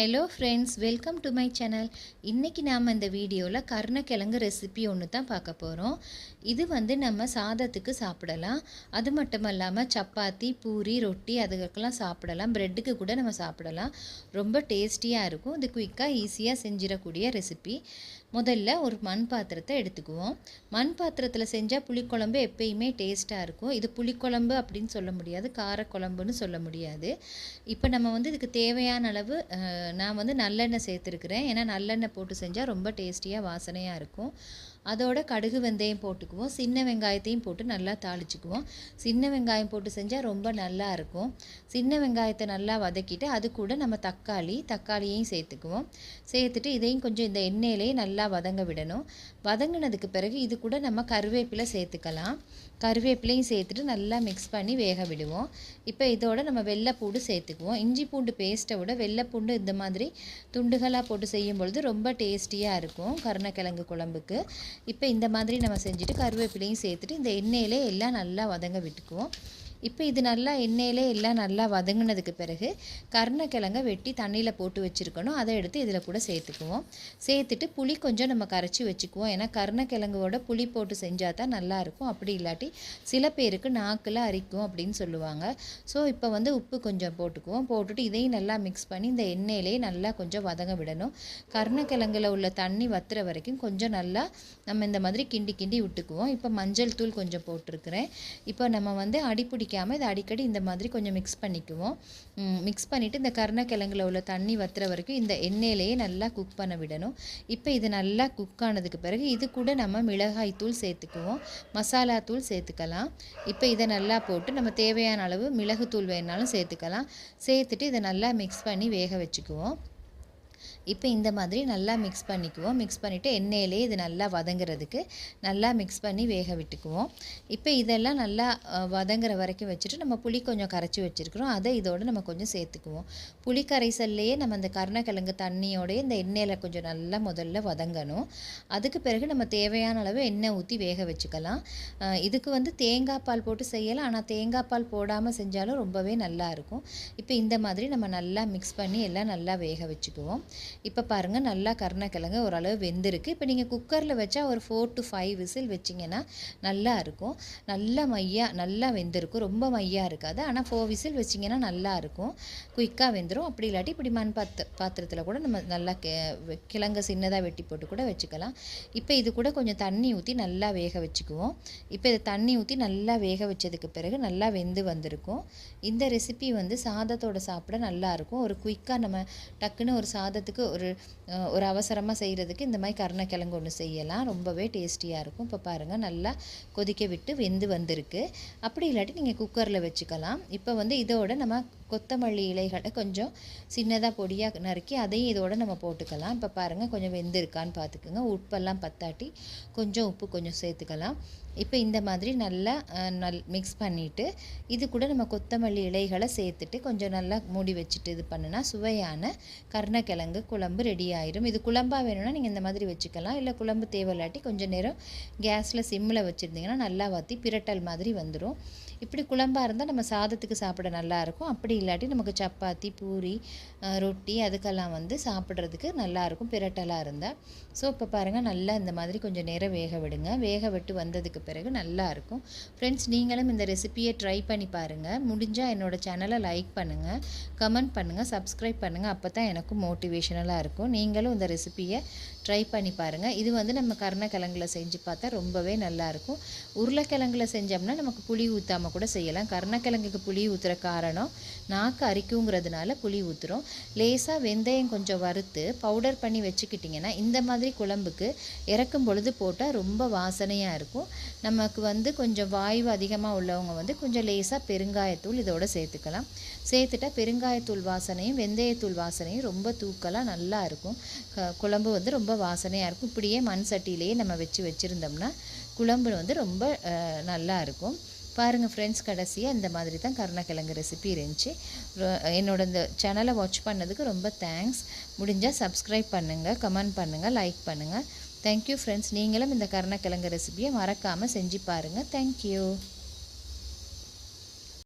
Hello friends welcome to my channel இன்றைக்கி நாம் இந்த வீடியோவில் கருணக்கிழங்கு ரெசிபி ஒன்று தான் பார்க்க போகிறோம் இது வந்து நம்ம சாதத்துக்கு சாப்பிடலாம். அது மட்டும் இல்லாமல் சப்பாத்தி பூரி ரொட்டி அதுக்கெல்லாம் சாப்பிடலாம். ப்ரெட்டுக்கு கூட நம்ம சாப்பிடலாம். ரொம்ப டேஸ்டியாக இருக்கும். இது குயிக்காக ஈஸியாக செஞ்சிடக்கூடிய ரெசிபி முதல்ல ஒரு மண் பாத்திரத்தை எடுத்துக்குவோம். மண் பாத்திரத்தில் செஞ்சால் புளிக்குழம்பு எப்பயுமே டேஸ்ட்டாக இருக்கும். இது புளிக்குழம்பு அப்படின்னு சொல்ல முடியாது. காரக்குழம்புன்னு சொல்ல முடியாது. இப்போ நம்ம வந்து இதுக்கு தேவையான அளவு நான் வந்து நல்லெண்ணெய் சேர்த்துருக்குறேன். ஏன்னா நல்லெண்ணெய் போட்டு செஞ்சால் ரொம்ப டேஸ்டியாக வாசனையாக இருக்கும். அதோட கடுகு வெந்தயம் போட்டுக்குவோம். சின்ன வெங்காயத்தையும் போட்டு நல்லா தாளிச்சுக்குவோம். சின்ன வெங்காயம் போட்டு செஞ்சால் ரொம்ப நல்லா இருக்கும். சின்ன வெங்காயத்தை நல்லா வதக்கிட்டு அது கூட நம்ம தக்காளி தக்காளியையும் சேர்த்துக்குவோம். சேர்த்துட்டு இதையும் கொஞ்சம் இந்த எண்ணெயிலேயே நல்லா வதங்க விடணும். வதங்கினதுக்கு பிறகு இது கூட நம்ம கருவேப்பிலை சேர்த்துக்கலாம். கருவேப்பிலையும் சேர்த்துட்டு நல்லா மிக்ஸ் பண்ணி வேக விடுவோம். இப்போ இதோட நம்ம வெள்ளைப்பூண்டு சேர்த்துக்குவோம். இஞ்சி பூண்டு பேஸ்ட்டை விட வெள்ளைப்பூண்டு இந்த மாதிரி துண்டுகளாக போட்டு செய்யும் பொழுது ரொம்ப டேஸ்டியாக இருக்கும் கருணக்கிழங்கு குழம்புக்கு. இப்போ இந்த மாதிரி நம்ம செஞ்சுட்டு கருவேப்பிலையும் சேர்த்துட்டு இந்த எண்ணெயிலே எல்லாம் நல்லா வதங்க விட்டுக்குவோம். இப்போ இது நல்லா எண்ணெயிலே எல்லாம் நல்லா வதங்கினதுக்கு பிறகு கருணக்கிழங்க வெட்டி தண்ணியில் போட்டு வச்சுருக்கணும். அதை எடுத்து இதில் கூட சேர்த்துக்குவோம். சேர்த்துட்டு புளி கொஞ்சம் நம்ம கரைச்சி வச்சுக்குவோம். ஏன்னா கருணக்கிழங்கோட புளி போட்டு செஞ்சால் தான் நல்லாயிருக்கும் அப்படி இல்லாட்டி சில பேருக்கு நாக்கில் அரிக்கும் அப்படின்னு சொல்லுவாங்க. ஸோ இப்போ வந்து உப்பு கொஞ்சம் போட்டுக்குவோம். போட்டுட்டு இதையும் நல்லா மிக்ஸ் பண்ணி இந்த எண்ணெயிலே நல்லா கொஞ்சம் வதங்க விடணும். கருணக்கிழங்கில் உள்ள தண்ணி வத்துற வரைக்கும் கொஞ்சம் நல்லா நம்ம இந்த மாதிரி கிண்டி கிண்டி விட்டுக்குவோம். இப்போ மஞ்சள் தூள் கொஞ்சம் போட்டிருக்கிறேன். இப்போ நம்ம வந்து அடிப்பிடி பிடிக்காமல் இதை அடிக்கடி இந்த மாதிரி கொஞ்சம் மிக்ஸ் பண்ணிக்குவோம். மிக்ஸ் பண்ணிவிட்டு இந்த கருணக்கிழங்குல உள்ள தண்ணி வத்துற வரைக்கும் இந்த எண்ணெயிலேயே நல்லா குக் பண்ண விடணும். இப்போ இது நல்லா குக் ஆனதுக்கு பிறகு இது கூட நம்ம மிளகாய் தூள் சேர்த்துக்குவோம். மசாலா தூள் சேர்த்துக்கலாம். இப்போ இதை நல்லா போட்டு நம்ம தேவையான அளவு மிளகுத்தூள் வேணாலும் சேர்த்துக்கலாம். சேர்த்துட்டு இதை நல்லா மிக்ஸ் பண்ணி வேக வச்சுக்குவோம். இப்போ இந்த மாதிரி நல்லா மிக்ஸ் பண்ணிக்குவோம். மிக்ஸ் பண்ணிவிட்டு எண்ணெயிலே இது நல்லா வதங்குறதுக்கு நல்லா மிக்ஸ் பண்ணி வேக விட்டுக்குவோம். இப்போ இதெல்லாம் நல்லா வதங்குற வரைக்கும் வச்சுட்டு நம்ம புளி கொஞ்சம் கரைச்சி வச்சுருக்குறோம். அதை இதோடு நம்ம கொஞ்சம் சேர்த்துக்குவோம். புளி கரைசல்லையே நம்ம இந்த கருணக்கிழங்கு தண்ணியோடய இந்த எண்ணெயில் கொஞ்சம் நல்லா முதல்ல வதங்கணும். அதுக்கு பிறகு நம்ம தேவையான அளவு எண்ணெய் ஊற்றி வேக வச்சுக்கலாம். இதுக்கு வந்து தேங்காய் பால் போட்டு செய்யலாம். ஆனால் தேங்காய் பால் போடாமல் செஞ்சாலும் ரொம்பவே நல்லா இருக்கும். இப்போ இந்த மாதிரி நம்ம நல்லா மிக்ஸ் பண்ணி எல்லாம் நல்லா வேக வச்சுக்குவோம். இப்போ பாருங்கள் நல்லா கருணக்கிழங்கு ஓரளவு வெந்திருக்கு. இப்போ நீங்கள் குக்கரில் வச்சா ஒரு ஃபோர் டு ஃபைவ் விசில் வச்சிங்கன்னா நல்லா இருக்கும். நல்லா மையாக நல்லா வெந்திருக்கும். ரொம்ப மையாக இருக்காது. ஆனால் ஃபோர் விசில் வச்சிங்கன்னா நல்லா இருக்கும். குயிக்காக வெந்துடும் அப்படி இல்லாட்டி இப்படி மண் பாத்த பாத்திரத்தில் கூட நம்ம நல்லா கெ கிழங்கு சின்னதாக வெட்டி போட்டு கூட வச்சுக்கலாம். இப்போ இது கூட கொஞ்சம் தண்ணி ஊற்றி நல்லா வேக வச்சுக்குவோம். இப்போ இது தண்ணி ஊற்றி நல்லா வேக வச்சதுக்கு பிறகு நல்லா வெந்து வந்திருக்கும். இந்த ரெசிபி வந்து சாதத்தோட சாப்பிட நல்லாயிருக்கும் ஒரு குயிக்காக நம்ம டக்குன்னு ஒரு சாதத்தை சாதத்துக்கு ஒரு ஒரு அவசரமாக செய்கிறதுக்கு இந்த மாதிரி கருணக்கிழங்கு ஒன்று செய்யலாம். ரொம்பவே டேஸ்டியாக இருக்கும். இப்போ பாருங்கள் நல்லா கொதிக்க விட்டு வெந்து வந்திருக்கு. அப்படி இல்லாட்டி நீங்கள் குக்கரில் வச்சுக்கலாம். இப்போ வந்து இதோட நம்ம கொத்தமல்லி இலைகளை கொஞ்சம் சின்னதாக பொடியாக நறுக்கி அதையும் இதோட நம்ம போட்டுக்கலாம். இப்போ பாருங்கள் கொஞ்சம் வெந்திருக்கான்னு பார்த்துக்குங்க உப்பெல்லாம் பத்தாட்டி கொஞ்சம் உப்பு கொஞ்சம் சேர்த்துக்கலாம். இப்போ இந்த மாதிரி நல்லா நல் மிக்ஸ் பண்ணிவிட்டு இது கூட நம்ம கொத்தமல்லி இலைகளை சேர்த்துட்டு கொஞ்சம் நல்லா மூடி வச்சுட்டு இது பண்ணுனா சுவையான கருணக்கிழங்கு குழம்பு ரெடி ஆயிரும். இது குழம்பாக வேணும்னா நீங்கள் இந்த மாதிரி வச்சுக்கலாம். இல்லை குழம்பு தேவையில்லாட்டி கொஞ்சம் நேரம் கேஸில் சிம்மில் வச்சுருந்தீங்கன்னா நல்லா வற்றி பிரட்டல் மாதிரி வந்துடும் இப்படி குழம்பாக இருந்தால் நம்ம சாதத்துக்கு சாப்பிட நல்லாயிருக்கும் அப்படி இல்லாட்டி நமக்கு சப்பாத்தி பூரி ரொட்டி அதுக்கெல்லாம் வந்து சாப்பிட்றதுக்கு நல்லாயிருக்கும் பிரட்டலாக இருந்தால் ஸோ இப்போ பாருங்கள் நல்லா இந்த மாதிரி கொஞ்சம் நேரம் வேக விடுங்க. வேக விட்டு வந்ததுக்கு பிறகு நல்லாயிருக்கும். ஃப்ரெண்ட்ஸ் நீங்களும் இந்த ரெசிபியை ட்ரை பண்ணி பாருங்கள் முடிஞ்சால் என்னோட சேனலை லைக் பண்ணுங்கள் கமெண்ட் பண்ணுங்கள் சப்ஸ்கிரைப் பண்ணுங்கள் அப்போ தான் எனக்கும் மோட்டிவேஷனலாக இருக்கும். நீங்களும் இந்த ரெசிபியை ட்ரை பண்ணி பாருங்கள் இது வந்து நம்ம கருணக்கிழங்குல செஞ்சு பார்த்தா ரொம்பவே நல்லாயிருக்கும். உருளைக்கிழங்குல செஞ்சோம்னா நமக்கு புளி ஊற்றாமல் கூட செய்யலாம். கருணக்கிழங்குக்கு புளி ஊற்றுற காரணம் நாக்கு அரிக்குங்கிறதுனால புளி ஊற்றுறோம் லேசாக வெந்தயம் கொஞ்சம் வறுத்து பவுடர் பண்ணி வச்சுக்கிட்டிங்கன்னா இந்த மாதிரி குழம்புக்கு இறக்கும் பொழுது போட்டால் ரொம்ப வாசனையாக இருக்கும். நமக்கு வந்து கொஞ்சம் வாய்வு அதிகமாக உள்ளவங்க வந்து கொஞ்சம் லேசாக பெருங்காயத்தூள் இதோட சேர்த்துக்கலாம். சேர்த்துட்டா பெருங்காயத்தூள் வாசனையும் வெந்தயத்தூள் வாசனையும் ரொம்ப தூக்கலாக நல்லா இருக்கும். குழம்பு வந்து ரொம்ப வாசனையாக இருக்கும். இப்படியே மண் சட்டியிலேயே நம்ம வச்சு வச்சுருந்தோம்னா குழம்பு வந்து ரொம்ப நல்லா இருக்கும். பாருங்கள் ஃப்ரெண்ட்ஸ் கடைசியாக இந்த மாதிரி தான் கருணக்கிழங்கு ரெசிபி இருந்துச்சு. என்னோட இந்த சேனலை வாட்ச் பண்ணதுக்கு ரொம்ப தேங்க்ஸ் முடிஞ்சால் சப்ஸ்கிரைப் பண்ணுங்கள் கமெண்ட் பண்ணுங்கள் லைக் பண்ணுங்கள் தேங்க்யூ ஃப்ரெண்ட்ஸ் நீங்களும் இந்த கருணக்கிழங்கு ரெசிபியை மறக்காமல் செஞ்சு பாருங்கள் தேங்க்யூ